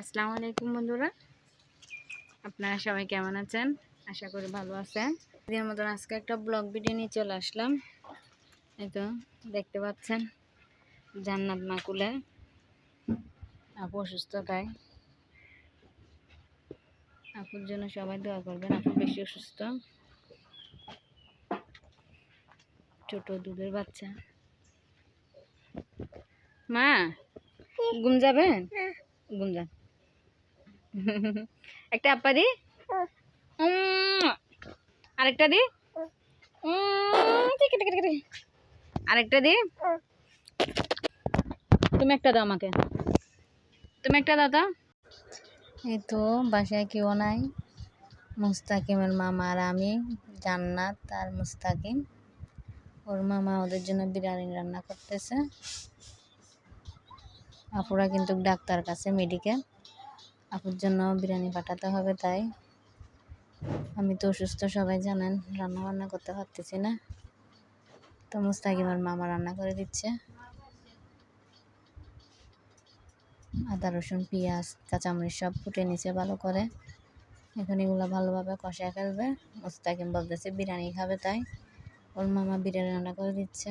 আসসালামু আলাইকুম বন্ধুরা। আপনারা সবাই কেমন আছেন? আশা করি ভালো আছেন। এর মতন আজকে একটা ব্লগ ভিডিও নিয়ে চলে আসলাম। এই তো দেখতে পাচ্ছেন? জান্নাত মাকুলে। আপু অসুস্থতায় আপুর জন্য সবাই দোয়া করবেন আপু বেশি অসুস্থ। ছোট দুধের বাচ্চা। মা ঘুম যাবেন? ঘুম যান। একটা আপ্পা দি। আরেকটা দি। আরেকটা দি। তুমি একটা দাও আমাকে। তুমি একটা তো। এই তো, বাসায় কেউ নাই। মুস্তাকিমের মামা আর আমি, জান্নাত আর মুস্তাকিম। ওর মামা ওদের জন্য বিরিয়ানি রান্না করতেছে। আপুরা কিন্তু ডাক্তার কাছে মেডিকেল আপুর জন্য বিরিয়ানি পাঠাতে হবে তাই। আমি তো অসুস্থ, সবাই জানেন রান্না বান্না করতে পারতেছি না। তো মুস্তাকিমার মামা রান্না করে দিচ্ছে। আদা, রসুন, পেঁয়াজ, কাঁচামরিচ সব ফুটে নিচে ভালো করে। এখন এগুলো ভালোভাবে কষায় ফেলবে। মুস্তাকিম বলতেছে, বিরিয়ানি খাবে তাই? ওর মামা বিরিয়ানি রান্না করে দিচ্ছে।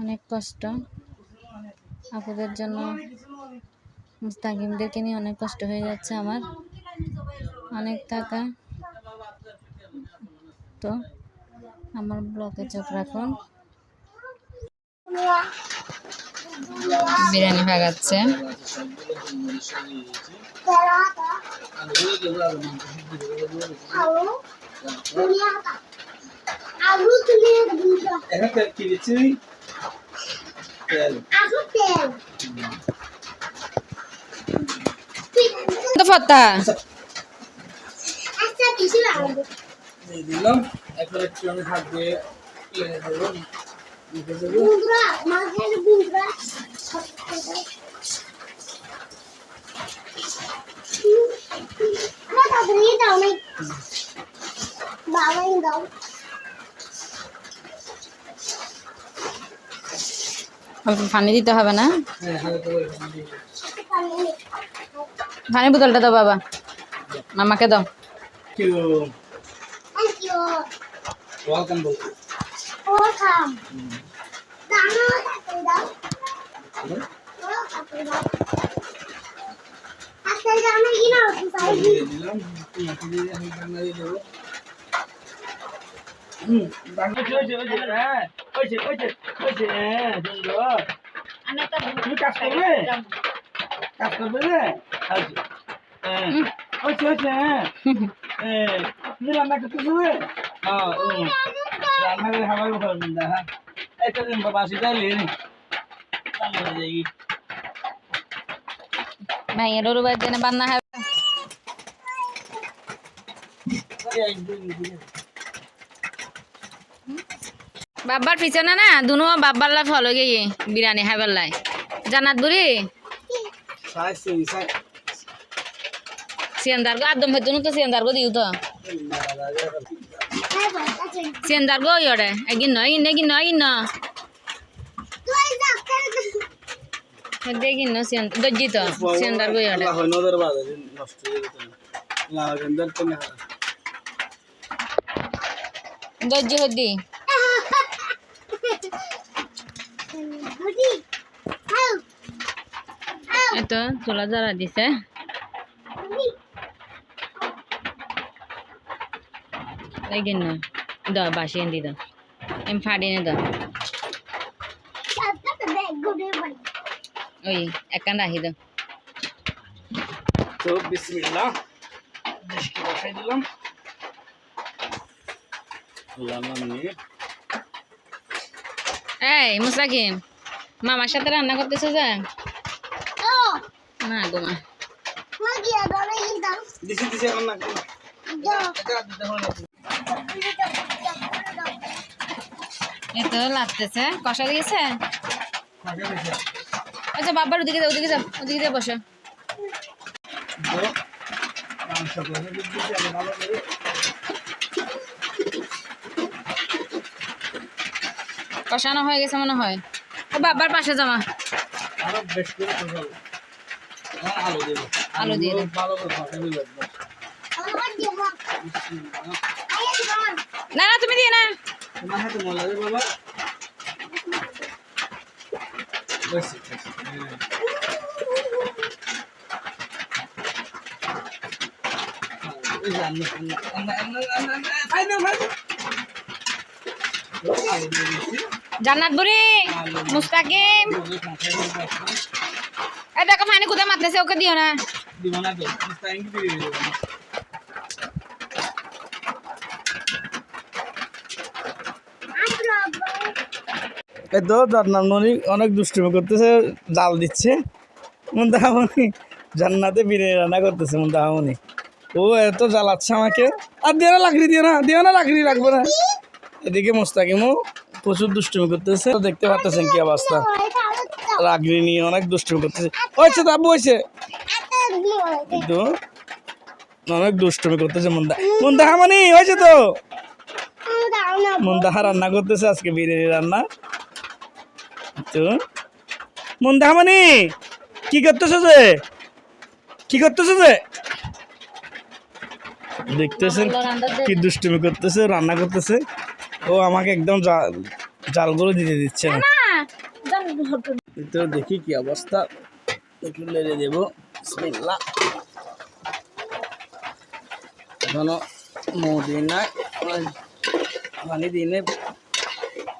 অনেক কষ্ট। আপুদের জন্য মুস্তাকিমদেরকে নিয়ে অনেক কষ্ট হয়ে যাচ্ছে আমার অনেক টাকা তো আমার ব্লকে চোখ রাখুন বিরিয়ানি ভাগাচ্ছে তুলে দুটো এখন তেল কি দিচ্ছি তেল আলু তেল তো ফতা আচ্ছা কিছু লাগবে দিয়ে দিলাম একবার একটু আমি হাত দিয়ে লেগে দেবো মুখে দেবো বুঁদরা মাঝের বুঁদরা না তাড়াতাড়ি দাও না বাবাই দাও পানি দিতে হবে না? পানি বোতলটা দাও বাবা। মামাকে দাও। দিলাম কাজ করবে কাজ করবে রে হয়েছে হয়েছে হ্যাঁ রান্না করতে হবে হ্যাঁ হুম। রান্না করে খাবার খাবেন না হ্যাঁ তো দিন বাবা আসি তাইলে রান্না হয়ে যাই ভাইয়ের ওর বাড়িতে না বান্না হবে বাবার পিছনে না দুনো বাবার লাই ফলো গিয়ে বিরিয়ানি খাইবার লাই। জানাত বুড়ি? সিয়ান্দার গো আদম ভেতনু তো সিয়ান্দার গো দিও তো। সিয়ান্দার গো ইয়রে এগিন নয় ইন এগিন নয় ইন দেখিন না সিয়ান দজ্জি তো সিয়ান্দার গো ইয়রে হয় নদের বাজে নষ্ট হয়ে যেত না। গেন্দার তো না দজ্জি হদি এতো চুলা জ্বালা দিছে এগিন না দাও বাসি এনে দাও এম ফাড়ি এনে দাও ওই একান রাখি দাও তো বিসমিল্লাহ বসাই দিলাম এই মুসাকিম মামার সাথে রান্না করতেছে যে? না গো মা। দিছি দিছি এখন না এটা দিতে হবে না এই তো লাগতেছে কষা দিয়েছে? আচ্ছা বাবার ওদিকে যাও ওদিকে যাও ওদিকে যাও বসো তো মাংস করে দিছি আমি ভালো করে কষানো হয়ে গেছে মনে হয় ও বাবার পাশে জমা আলু দিয়ে না না তুমি দিয়ে না বাবা জান্নাত মুস্তাকিম। এই দেখো পানি কোথায় মারতেছে, ওকে দিও না। এই তো, জান্নাত মনি অনেক দুষ্টুমি করতেছে, জাল দিচ্ছে। মুন্দাহামনি জান্নাতে বিরিয়ানি রান্না করতেছে মুন্দাহামনি ও এত জ্বালাচ্ছে আমাকে। আর দিও না, লাকড়ি দিও না দিও না, লাকড়ি রাখব না। এদিকে মোস্তাকিমও প্রচুর দুষ্টুমি করতেছে। দেখতে পাচ্ছেন কি অবস্থা? লাকড়ি নিয়ে অনেক দুষ্টুমি করতেছে। হয়েছে তো আব্বু, হয়েছে? কিন্তু অনেক দুষ্টুমি করতেছে মুন্দা মুন্দাহামনি হয়েছে তো? মুন্দাহা রান্না করতেছে, আজকে বিরিয়ানি রান্না। তো মুন্দাহামনি কি করতেছে যে? কি করতেছে যে? দেখতেছেন কি দুষ্টুমি করতেছে, রান্না করতেছে। ও আমাকে একদম জালগুলো দিতে দিচ্ছে না। তো দেখি কি অবস্থা। একটু লেড়ে দেবো। বিসমিল্লাহ। এখনও মৌ দিই না পানি দিনে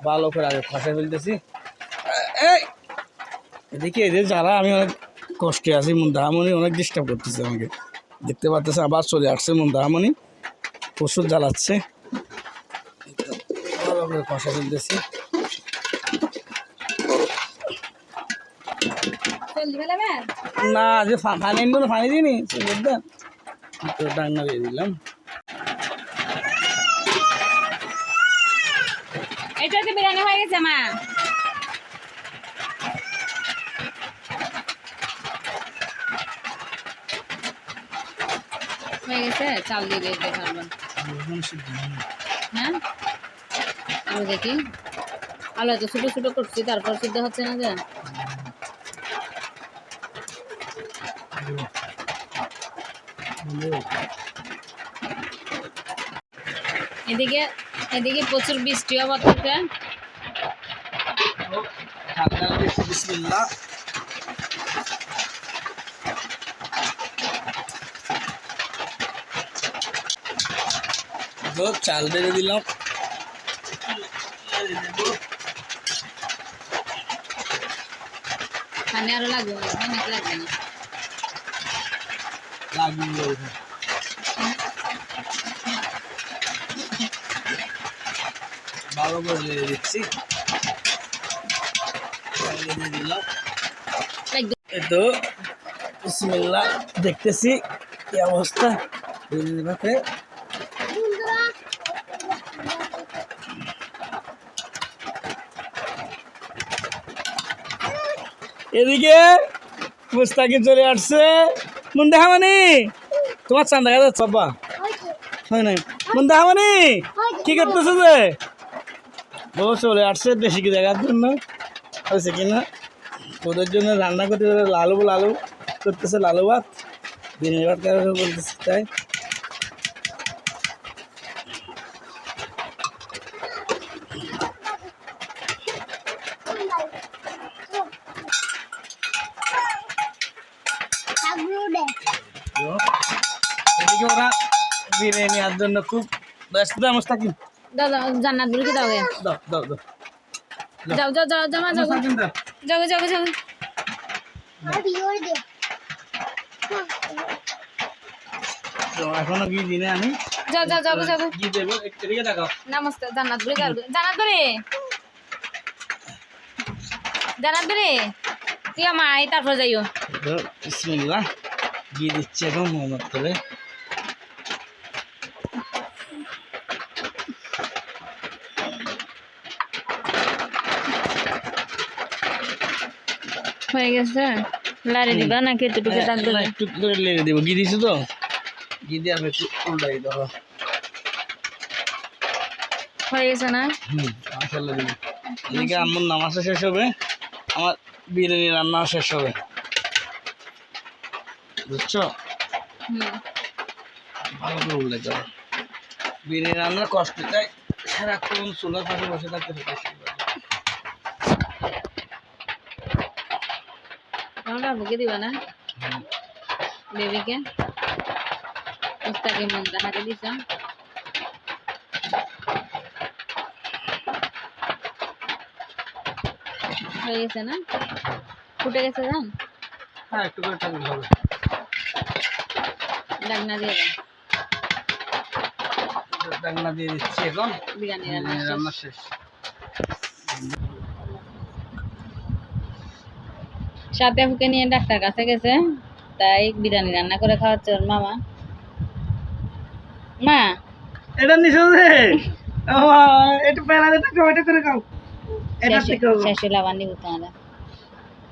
ভালো করে আগে খসে ফেলতেছি। এই! এদিকে এদের যারা আমি অনেক কষ্টে আছি মুন্দাহামনি অনেক ডিস্টার্ব করতেছে আমাকে। দেখতে পাচ্তেছে আবার চলে আসছে মুন্দাহামনি প্রচুর জ্বালাচ্ছে। করে কষা ফেলতেছি না যে ফা- পানি আনব না পানি দিইনি বুঝলেন? তো ডান্না দিয়ে দিলাম। এটা তো বিরিয়ানি হয়ে গেছে মা। হয়ে গেছে চাল দিয়ে হ্যাঁ? আমি দেখি। আলু এত ছোটো ছোটো করছি, তারপর সিদ্ধ হচ্ছে না যে। এদিকে এদিকে প্রচুর বৃষ্টিও পড়তেছে বিসমিল্লাহ। তো চাল বেড়ে দিলাম। পানি আরও লাগবে অনেক লাগবে না? লাগবে ভালো দেখতেছি কি অবস্থা বন্ধুরা এদিকে মুস্তাকি চলে আসছে। মুন্দাহামানি, তোমার চান দেখা যাচ্ছে বাবা হয় নাই। মুন্দাহামানি, কি করতেছে যে? ও চলে আসছে বেশি কি দেখার জন্য। হয়েছে কি না? ওদের জন্য রান্না করতে লালু লালু করতেছে, লালু ভাত। দিনের ভাত বলতেছে তাই আগ্রুডে তো এদিকে ওরা বিরিয়ানি আর জন্য খুব ব্যস্ত। দাও দাও জান্নাত বুড়িকে দাও গে। দাও দাও দাও। যাও যাও যাও যাও মা, যাও মুস্তাকিম দাও। যাও যাও যাও। আর ভিডিও দে তো এখনও কি দিনে আমি? যাও যাও যাও যাও। কি দেবো? এদিকে দেখাও নমস্তে জান্নাত বুড়ি যাও জান্নাত বুড়ি জান্নাত বুড়ি তুই মা তারপর যাইও। তো বিসমিল্লাহ। দিয়ে দিচ্ছি এখন মোহাম্মদ করে হয়ে গেছে। লারে দিবা নাকি এতটুকু দাগ দেবে একটু করে লেগে দেবো। ঘি দিছি তো? ঘি দিয়ে আমি একটু উল্টাই হয়ে গেছে না? হুম মাসাল্লাহ দিবি। এদিকে আমার নামাজটা শেষ হবে। আমার বিরিয়ানি রান্না শেষ হবে। বুঝছ? হুম। ভালো করে করো বিরিয়ানি রান্নার কষ্ট তাই সারাক্ষণ চুলার পাশে বসে থাকতে আমার বাবুকে দিবা না। বেবিকে। মুস্তাকে মন হাতে দিছ হয়ে গেছে না? ফুটে গেছে জান? হ্যাঁ একটু করে থাকলে হবে। ডাকনা দিয়ে দাও ডাকনা দিয়ে দিচ্ছি এখন। বিরিয়ানি রান্না শেষ। রান্না শেষ সাথে আপুকে নিয়ে ডাক্তার কাছে গেছে তাই বিরিয়ানি রান্না করে খাওয়াচ্ছে ওর মামা। মা? এটা নিছো যে? একটু পেলা এটা খাও এটা করে খাও। এটা থেকে শেষে লাভান দিব তোমার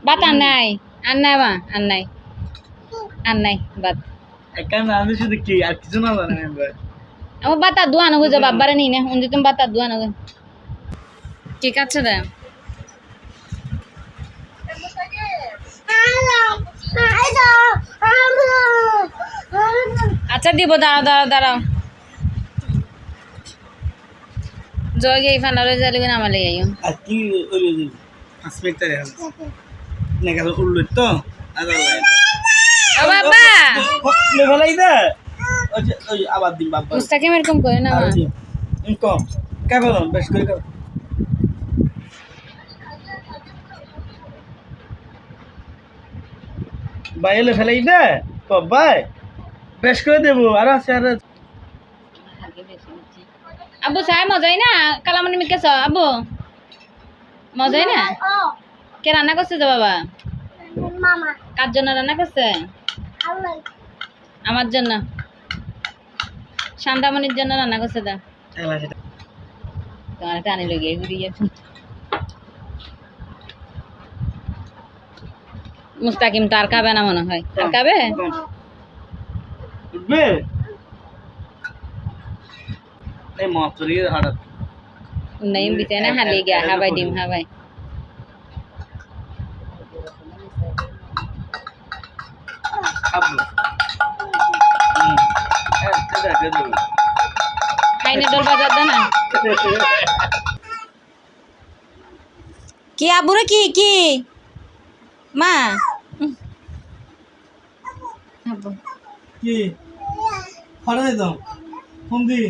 বাত আর নাই। আর নাই মা আর নাই। আর নাই বাত একান আমি শুধু কি আর কিছু না জানি আমার বাতা দুয়া নগো যে বাবারে নি না। উনি তুমি বাতা দুয়া নগো ঠিক আছে দা। আচ্ছা দিব দাঁড়াও দাঁড়াও দাঁড়াও। জয় গিয়ে ফানারে জ্বালিবেন আমার লেগে আইও। আর কি ওই না গেল উল্লো তো ও বাবা! লে ভালাই দে ওই আবার দিন বাবা মুস্তাকিম এরকম করে না কম। বেশ করে। কর বাইলে ফেলাই দে বাবাই বেশ করে দেবো আর আছে আর আবু চাই মজাই না? কালামনি মিকে চ আবু মজাই না? কে রান্না করছে যে বাবা? মামা। কার জন্য রান্না করছে? আমার জন্য। শান্তামণির জন্য রান্না করছে দা। এলা। তোমার টানি লেগে ঘুরিয়ে মুস্তাকিম তো আর খাবে না মনে হয় আর খাবে কম। উঠবে এই মতরি হঠাৎ নাই বিতে না হালি গিয়া হাবাই ডিম হাবাই খাব হুম এটা এটা দেবো খাইনে ডোল বাজার দে না কি আবুরে কি কি মা। কি? কি ফটো দাও। ফোন দি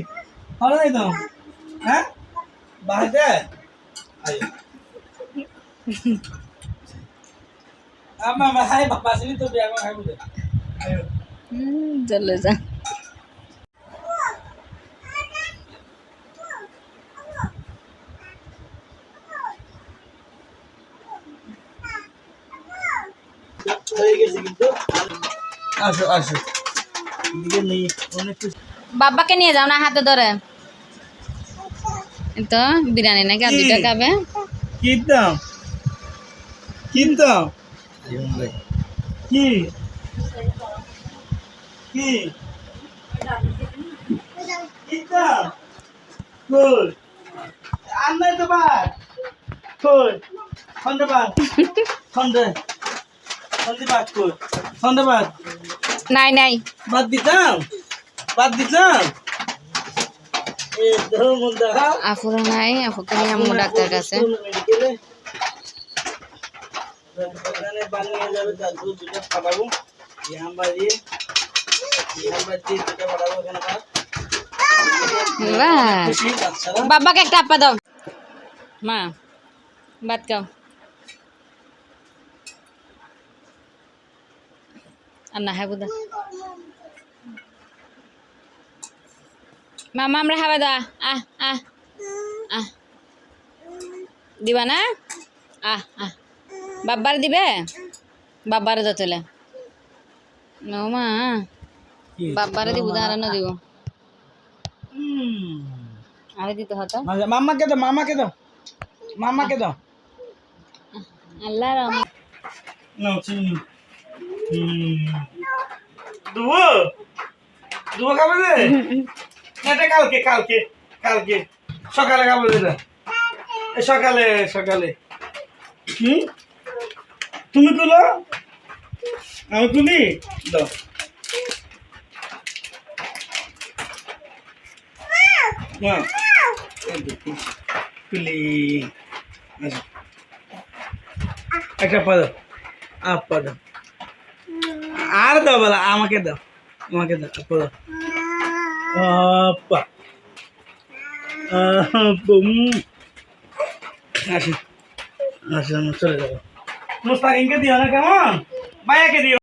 ফটো দাও। হ্যাঁ? বাড়িতে আমার ভাই বাবা সিনি তো বিয়া করে চলে যা। হয়ে গেছে কিন্তু। আসো আসো। এদিকে নেই অনেক কিছু। বাবাকে নিয়ে যাও না হাতে ধরে। তো বিরিয়ানি নাকি? আর দুইটা খাবে? কি দাম কি? দাম কি? কি কি দাম কই? আন্দাই তো বাদ কই? খন্ডে বাদ খন্ডে। বাদ বাদ নাই নাই। বাদ দিতাম? বাদ দিতাম? আফুরা নাই আফুকে নিয়ে আম্মু ডাক্তার কাছে। বাবাকে একটা আপা দাও। মা ভাত খাও। না হ্যাঁ বুদা। মামা আমরা খাবে দা আহ আহ। আহ। দিবা না? আহ আহ। বাব্বার দিবে? বাব্বারে তো চলে। নো মা। বাব্বারে দিব না দিব। আরে দিতে হতো। মামাকে দাও মামাকে দাও। মামাকে দাও। আল্লাহ রহম নাও চিনি। দুবো? দুবো খাবে রে এটা কালকে কালকে কালকে। সকালে খাব এটা। সকালে সকালে। হুম? তুমি তুলো। আমি তুলি। দাও। না। তুলি আচ্ছা। একটা পা দাও। আপা দাও। আর দাও বলা, আমাকে দাও আমাকে দাও দাও আপা আপা উম। আসি আসি, আমি চলে যাব। মুস্তাকিমকে দিও না কেমন? ভাইয়াকে দিও।